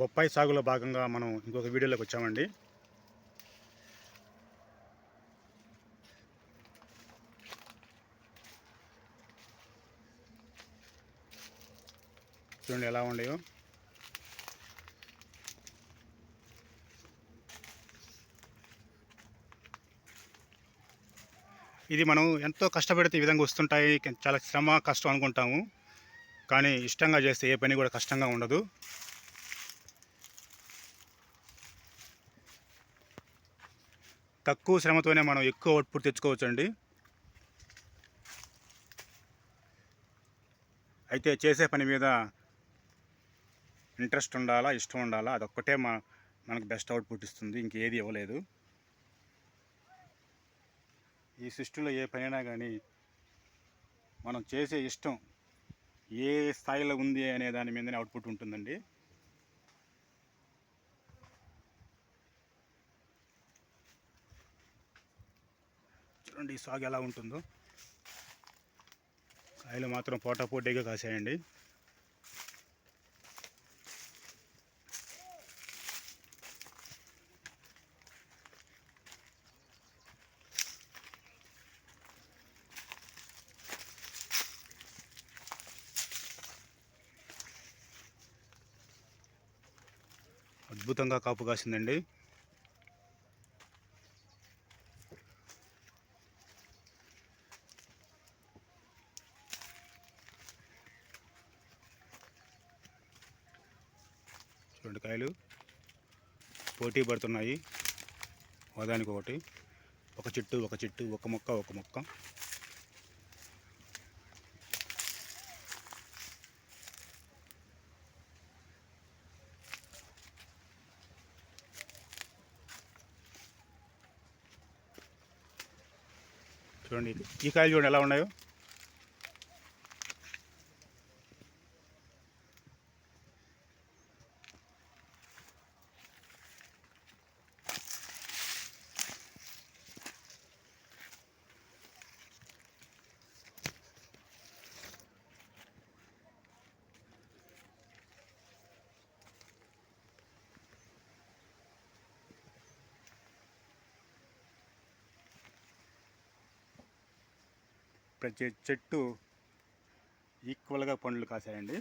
బొప్పాయి సాగులో భాగంగా మనం ఇంకొక వీడియోలోకి వచ్చామండి. చూడండి ఎలా ఉండయో ఇది మనం ఎంతో కష్టపడితే ఈ విధంగా వస్తుంటాయి చాలా శ్రమ కష్టం అనుకుంటాము. కానీ ఇష్టంగా చేస్తే ఏ పని కూడా కష్టంగా ఉండదు. తక్కువ శ్రమతోనే మనం ఎక్కువ అవుట్పుట్ తెచ్చుకోవచ్చండి. అయితే చేసే పని మీద ఇంట్రెస్ట్ ఉండాలా ఇష్టం ఉండాలా అదొక్కటే మన మనకు బెస్ట్ అవుట్పుట్ ఇస్తుంది ఇంకేది ఇవ్వలేదు. ఈ సృష్టిలో ఏ పనైనా కానీ మనం చేసే ఇష్టం ఏ స్థాయిలో ఉంది అనే దాని మీదనే అవుట్పుట్ ఉంటుందండి. చూడండి ఈ సాగు ఎలా ఉంటుందో. కాయలు మాత్రం పోటా పోటీగా కాసాయండి. అద్భుతంగా కాపు కాసిందండి. రెండు కాయలు పోటీ పడుతున్నాయి. ఒకదానికి ఒకటి. ఒక చెట్టు ఒక చెట్టు ఒక మొక్క ఒక మొక్క. చూడండి ఈ కాయలు చూడండి ఎలా ఉన్నాయో. ప్రతి చెట్టు ఈక్వల్గా పండ్లు కాసాయండి